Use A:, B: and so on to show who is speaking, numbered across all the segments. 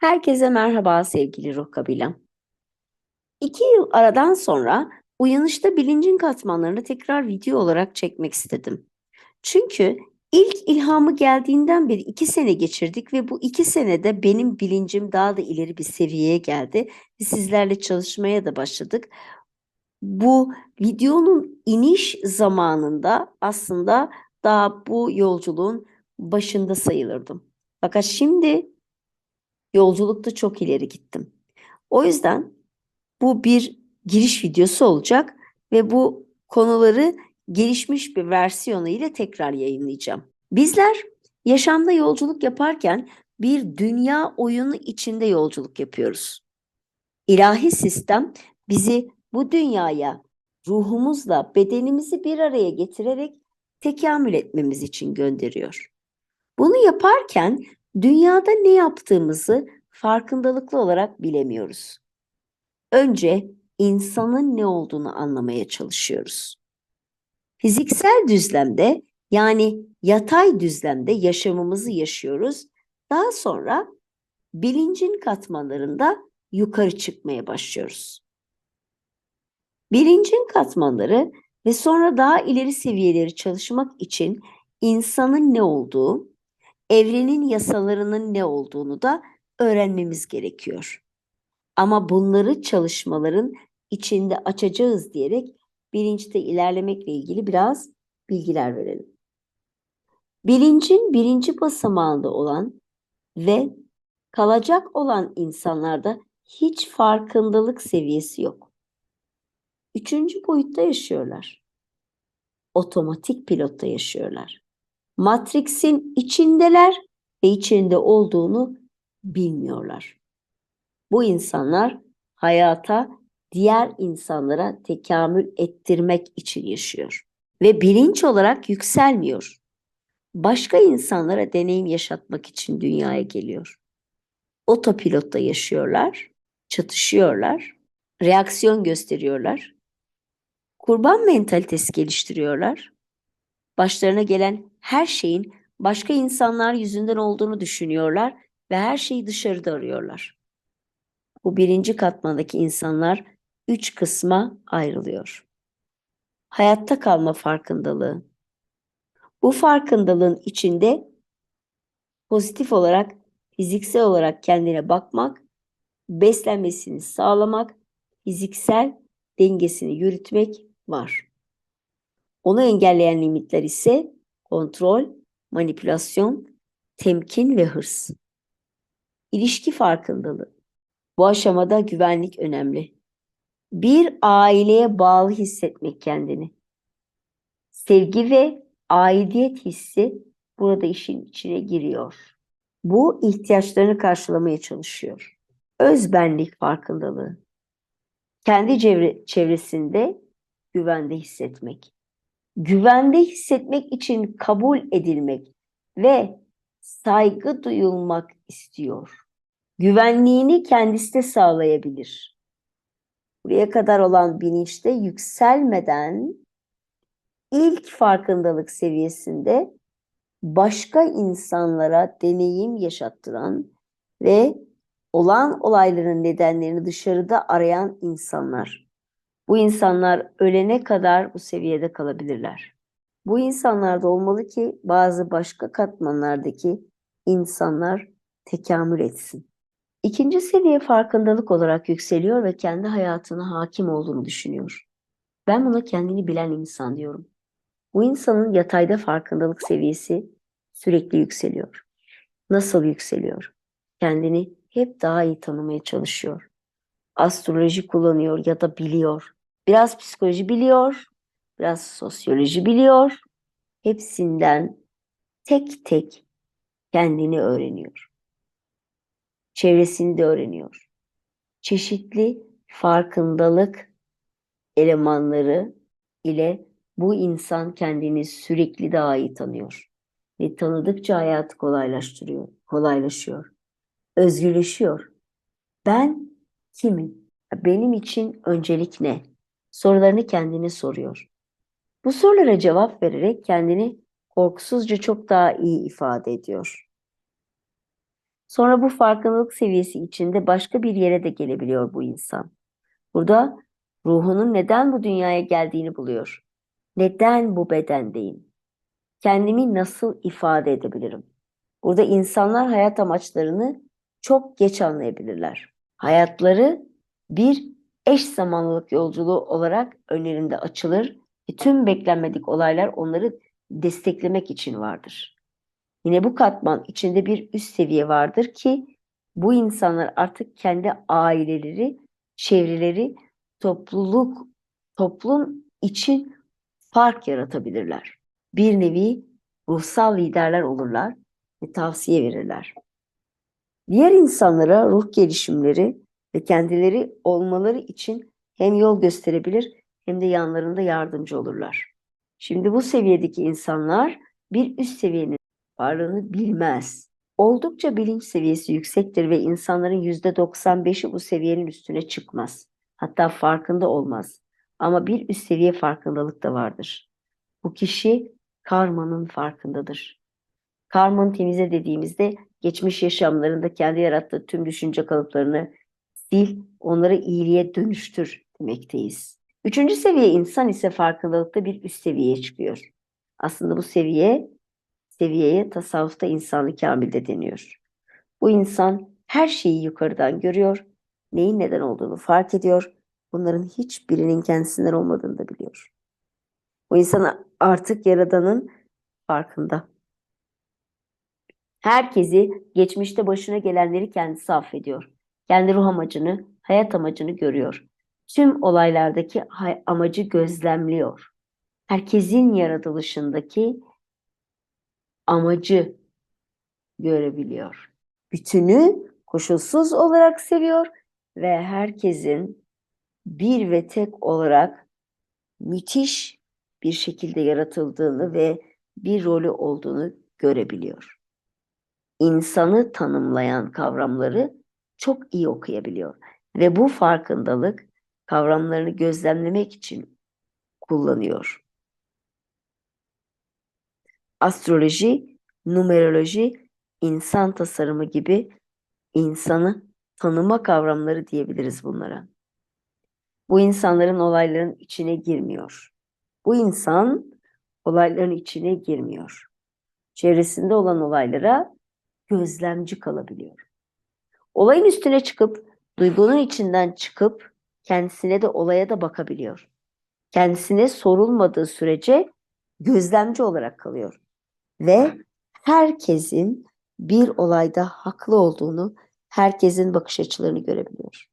A: Herkese merhaba sevgili ruh kabilem. İki yıl aradan sonra uyanışta bilincin katmanlarını tekrar video olarak çekmek istedim. Çünkü ilk ilhamı geldiğinden beri iki sene geçirdik ve bu iki senede benim bilincim daha da ileri bir seviyeye geldi. Sizlerle çalışmaya da başladık. Bu videonun iniş zamanında aslında daha bu yolculuğun başında sayılırdım. Fakat şimdi yolculukta çok ileri gittim. O yüzden bu bir giriş videosu olacak ve bu konuları gelişmiş bir versiyonu ile tekrar yayınlayacağım. Bizler yaşamda yolculuk yaparken bir dünya oyunu içinde yolculuk yapıyoruz. İlahi sistem bizi bu dünyaya ruhumuzla bedenimizi bir araya getirerek tekamül etmemiz için gönderiyor. Bunu yaparken dünyada ne yaptığımızı farkındalıklı olarak bilemiyoruz. Önce insanın ne olduğunu anlamaya çalışıyoruz. Fiziksel düzlemde yani yatay düzlemde yaşamımızı yaşıyoruz. Daha sonra bilincin katmanlarında yukarı çıkmaya başlıyoruz. Bilincin katmanları ve sonra daha ileri seviyeleri çalışmak için insanın ne olduğu, evrenin yasalarının ne olduğunu da öğrenmemiz gerekiyor. Ama bunları çalışmaların içinde açacağız diyerek bilinçte ilerlemekle ilgili biraz bilgiler verelim. Bilincin birinci basamağında olan ve kalacak olan insanlarda hiç farkındalık seviyesi yok. Üçüncü boyutta yaşıyorlar. Otomatik pilotta yaşıyorlar. Matrix'in içindeler ve içinde olduğunu bilmiyorlar. Bu insanlar hayata diğer insanlara tekamül ettirmek için yaşıyor ve bilinç olarak yükselmiyor. Başka insanlara deneyim yaşatmak için dünyaya geliyor. Otopilotta yaşıyorlar, çatışıyorlar, reaksiyon gösteriyorlar. Kurban mentalitesi geliştiriyorlar. Başlarına gelen her şeyin başka insanlar yüzünden olduğunu düşünüyorlar ve her şeyi dışarıda arıyorlar. Bu birinci katmandaki insanlar üç kısma ayrılıyor. Hayatta kalma farkındalığı. Bu farkındalığın içinde pozitif olarak, fiziksel olarak kendine bakmak, beslenmesini sağlamak, fiziksel dengesini yürütmek var. Onu engelleyen limitler ise kontrol, manipülasyon, temkin ve hırs. İlişki farkındalığı. Bu aşamada güvenlik önemli. Bir aileye bağlı hissetmek kendini. Sevgi ve aidiyet hissi burada işin içine giriyor. Bu ihtiyaçlarını karşılamaya çalışıyor. Özbenlik farkındalığı. Kendi çevre, çevresinde güvende hissetmek. Güvende hissetmek için kabul edilmek ve saygı duyulmak istiyor. Güvenliğini kendisi de sağlayabilir. Buraya kadar olan bilinçte yükselmeden ilk farkındalık seviyesinde başka insanlara deneyim yaşattıran ve olan olayların nedenlerini dışarıda arayan insanlar. Bu insanlar ölene kadar bu seviyede kalabilirler. Bu insanlarda olmalı ki bazı başka katmanlardaki insanlar tekamül etsin. İkinci seviye farkındalık olarak yükseliyor ve kendi hayatına hakim olduğunu düşünüyor. Ben buna kendini bilen insan diyorum. Bu insanın yatayda farkındalık seviyesi sürekli yükseliyor. Nasıl yükseliyor? Kendini hep daha iyi tanımaya çalışıyor. Astroloji kullanıyor ya da biliyor. Biraz psikoloji biliyor, biraz sosyoloji biliyor. Hepsinden tek tek kendini öğreniyor. Çevresini de öğreniyor. Çeşitli farkındalık elemanları ile bu insan kendini sürekli daha iyi tanıyor. Ve tanıdıkça hayatı kolaylaştırıyor, kolaylaşıyor. Özgürleşiyor. Ben kimim? Benim için öncelik ne? Sorularını kendine soruyor. Bu sorulara cevap vererek kendini korkusuzca çok daha iyi ifade ediyor. Sonra bu farkındalık seviyesi içinde başka bir yere de gelebiliyor bu insan. Burada ruhunun neden bu dünyaya geldiğini buluyor. Neden bu bedendeyim? Kendimi nasıl ifade edebilirim? Burada insanlar hayat amaçlarını çok geç anlayabilirler. Hayatları bir eş zamanlılık yolculuğu olarak önlerinde açılır ve tüm beklenmedik olaylar onları desteklemek için vardır. Yine bu katman içinde bir üst seviye vardır ki bu insanlar artık kendi aileleri, çevreleri, topluluk, toplum için fark yaratabilirler. Bir nevi ruhsal liderler olurlar ve tavsiye verirler. Diğer insanlara ruh gelişimleri ve kendileri olmaları için hem yol gösterebilir hem de yanlarında yardımcı olurlar. Şimdi bu seviyedeki insanlar bir üst seviyenin varlığını bilmez. Oldukça bilinç seviyesi yüksektir ve insanların %95'i bu seviyenin üstüne çıkmaz. Hatta farkında olmaz. Ama bir üst seviye farkındalık da vardır. Bu kişi karmanın farkındadır. Karmanı temize dediğimizde geçmiş yaşamlarında kendi yarattığı tüm düşünce kalıplarını sil, onları iyiliğe dönüştür demekteyiz. Üçüncü seviye insan ise farkındalıkta bir üst seviyeye çıkıyor. Aslında bu seviye seviyeye tasavvufta insanı kamilde deniyor. Bu insan her şeyi yukarıdan görüyor, neyin neden olduğunu fark ediyor, bunların hiçbirinin kendisinden olmadığını da biliyor. Bu insan artık Yaradan'ın farkında. Herkesi geçmişte başına gelenleri kendisi affediyor. Kendi ruh amacını, hayat amacını görüyor. Tüm olaylardaki amacı gözlemliyor. Herkesin yaratılışındaki amacı görebiliyor. Bütünü koşulsuz olarak seviyor ve herkesin bir ve tek olarak müthiş bir şekilde yaratıldığını ve bir rolü olduğunu görebiliyor. İnsanı tanımlayan kavramları çok iyi okuyabiliyor ve bu farkındalık kavramlarını gözlemlemek için kullanıyor astroloji, numeroloji, insan tasarımı gibi insanı tanıma kavramları diyebiliriz bunlara. Bu insanların olayların içine girmiyor. Bu insan olayların içine girmiyor. Çevresinde olan olaylara gözlemci kalabiliyor. Olayın üstüne çıkıp, duygunun içinden çıkıp kendisine de olaya da bakabiliyor. Kendisine sorulmadığı sürece gözlemci olarak kalıyor ve herkesin bir olayda haklı olduğunu, herkesin bakış açılarını görebiliyor.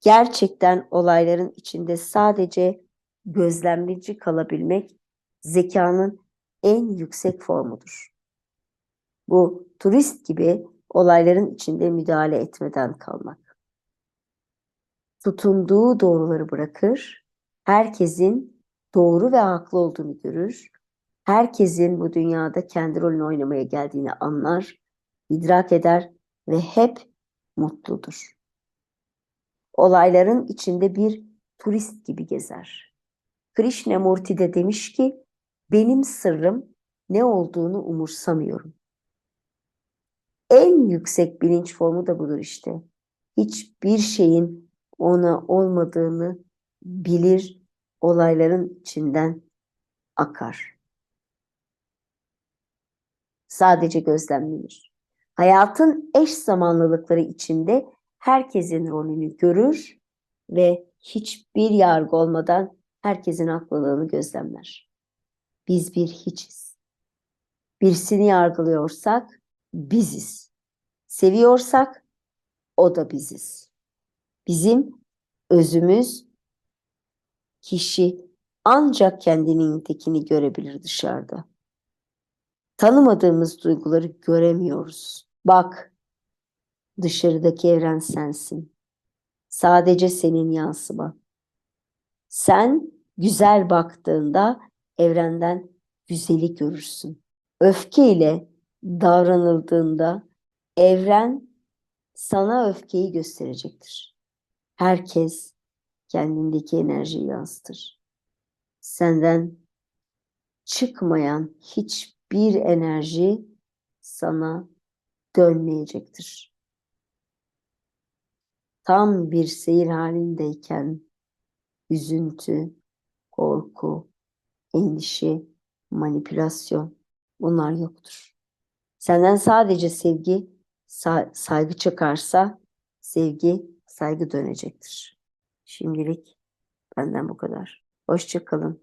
A: Gerçekten olayların içinde sadece gözlemleyici kalabilmek zekanın en yüksek formudur. Bu turist gibi olayların içinde müdahale etmeden kalmak. Tutunduğu doğruları bırakır, herkesin doğru ve haklı olduğunu görür herkesin bu dünyada kendi rolünü oynamaya geldiğini anlar, idrak eder ve hep mutludur. Olayların içinde bir turist gibi gezer. Krishnamurti de demiş ki, benim sırrım ne olduğunu umursamıyorum. En yüksek bilinç formu da budur işte. Hiçbir şeyin ona olmadığını bilir, olayların içinden akar sadece gözlemlenir. Hayatın eş zamanlılıkları içinde herkesin rolünü görür ve hiçbir yargı olmadan herkesin haklılığını gözlemler. Biz bir hiçiz. Birisini yargılıyorsak biziz. Seviyorsak o da biziz. Bizim özümüz kişi ancak kendinin tekini görebilir dışarıda. Tanımadığımız duyguları göremiyoruz. Bak, dışarıdaki evren sensin. Sadece senin yansıma. Sen güzel baktığında evrenden güzeli görürsün. Öfkeyle davranıldığında evren sana öfkeyi gösterecektir. Herkes kendindeki enerjiyi yansıtır. Senden çıkmayan hiç bir enerji sana dönmeyecektir. Tam bir seyir halindeyken üzüntü, korku, endişe, manipülasyon bunlar yoktur. Senden sadece sevgi, sa- saygı çıkarsa sevgi, saygı dönecektir. Şimdilik benden bu kadar. Hoşça kalın.